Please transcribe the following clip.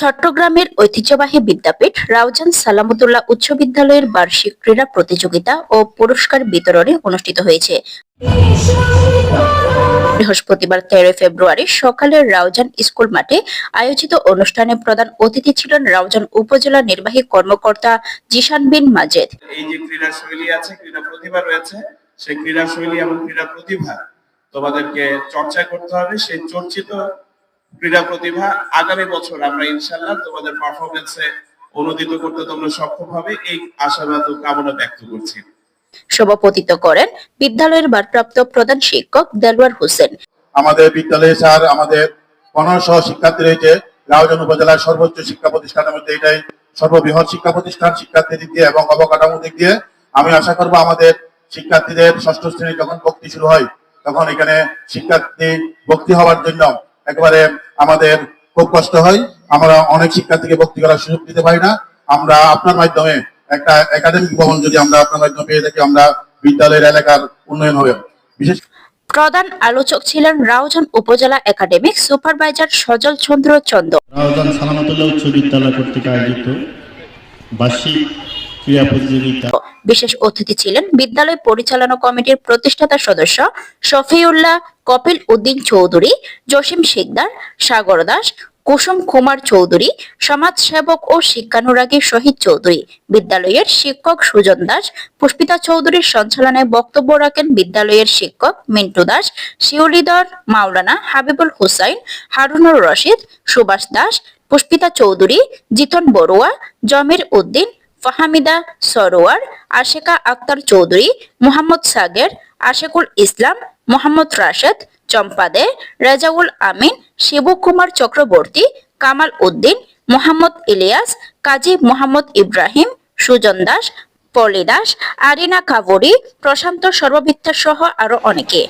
চট্টগ্রামের ঐতিহ্যবাহী বিদ্যাপীঠ রাউজান সালামতুল্লাহ উচ্চ বিদ্যালয়ের বার্ষিক ক্রীড়া প্রতিযোগিতা ও পুরস্কার বিতরণে অনুষ্ঠিত হয়েছে। বৃহস্পতিবার তেরোই ফেব্রুয়ারি সকালে রাউজান স্কুল মাঠে আয়োজিত অনুষ্ঠানে প্রধান অতিথি ছিলেন রাউজান উপজেলা নির্বাহী কর্মকর্তা জিশান বিন মাজেদ। এই যে ক্রীড়া শৈলী আছে, ক্রীড়া প্রতিভা রয়েছে, সেই ক্রীড়া শৈলী এবং ক্রীড়া প্রতিভা তোমাদেরকে চর্চা করতে হবে, সেই চর্চিত ক্রীড়া প্রতিভা আগামী বছর আমরা ইনশাল্লাহ তোমাদের পারফরমেন্সে অনুদিত করতে তোমরা সক্ষম হবে। এই আশাবাদ ও কামনা ব্যক্ত করছি। সভাপতিত্ব করেন বিদ্যালয়ের ভারপ্রাপ্ত প্রধান শিক্ষক দেলওয়ার হোসেন। আমাদের বিদ্যালয়ে স্যার আমাদের পনেরোশো শিক্ষার্থী রয়েছে রাউজান উপজেলার সর্বোচ্চ শিক্ষা প্রতিষ্ঠানের মধ্যে এটাই সর্ববৃহৎ শিক্ষা প্রতিষ্ঠান শিক্ষার্থী দিক দিয়ে এবং অবকাঠামো দিক দিয়ে আমি আশা করব আমাদের শিক্ষার্থীদের ষষ্ঠ শ্রেণি যখন ভক্তি শুরু হয় তখন এখানে শিক্ষার্থী ভক্তি হওয়ার জন্য একেবারে আমাদের খুব কষ্ট হয়। আমরা অনেক শিক্ষার্থীকে ভক্তি করার সুযোগ দিতে পারি না। আমরা আপনার মাধ্যমে একটা একাডেমিক ভবন যদি আমরা আপনার মাধ্যমে পেয়ে থাকি আমরা বিদ্যালয়ের এলাকার উন্নয়ন হবে। বিশেষ প্রধান আলোচক ছিলেন রাউজান উপজেলা একাডেমিক সুপারভাইজার সজল চন্দ্র চন্দ। রাউজান সালামতুল্লাহ উচ্চ বিদ্যালয় কর্তৃক আয়োজিত বার্ষিক ক্রীড়া প্রতিযোগিতা বিশেষ অতিথি ছিলেন বিদ্যালয় পরিচালনা কমিটির প্রতিষ্ঠাতা সদস্য শফিউল্লাহ কপিল উদ্দিন চৌধুরী, জসিম শিকদার, সাগর দাস, কুসুম কুমার চৌধুরী, সমাজসেবক ও শিক্ষানুরাগী শহীদ চৌধুরী, বিদ্যালয়ের শিক্ষক সুজন দাস, পুষ্পিতা চৌধুরীর সঞ্চালনায় বক্তব্য রাখেন বিদ্যালয়ের শিক্ষক মিন্টু দাস শিউলিদর মাওলানা হাবিবুল হুসাইন, হারুনুর রশিদ, সুভাষ দাস, পুষ্পিতা চৌধুরী, জিতন বড়ুয়া, জমির উদ্দিন ফাহামিদা সরোয়ার, আশেকা আক্তার চৌধুরী, মোহাম্মদ সাগের, আশেকুল ইসলাম, মোহাম্মদ রাশেদ চম্পা দে রেজাউল আমিন, শিবু কুমার চক্রবর্তী, কামাল উদ্দিন, মোহাম্মদ ইলিয়াস, কাজী মোহাম্মদ ইব্রাহিম, সুজন দাস, পলি দাস, আরিনা কাবুরি, প্রশান্ত সর্ববিদ্যা সহ আরও অনেকে।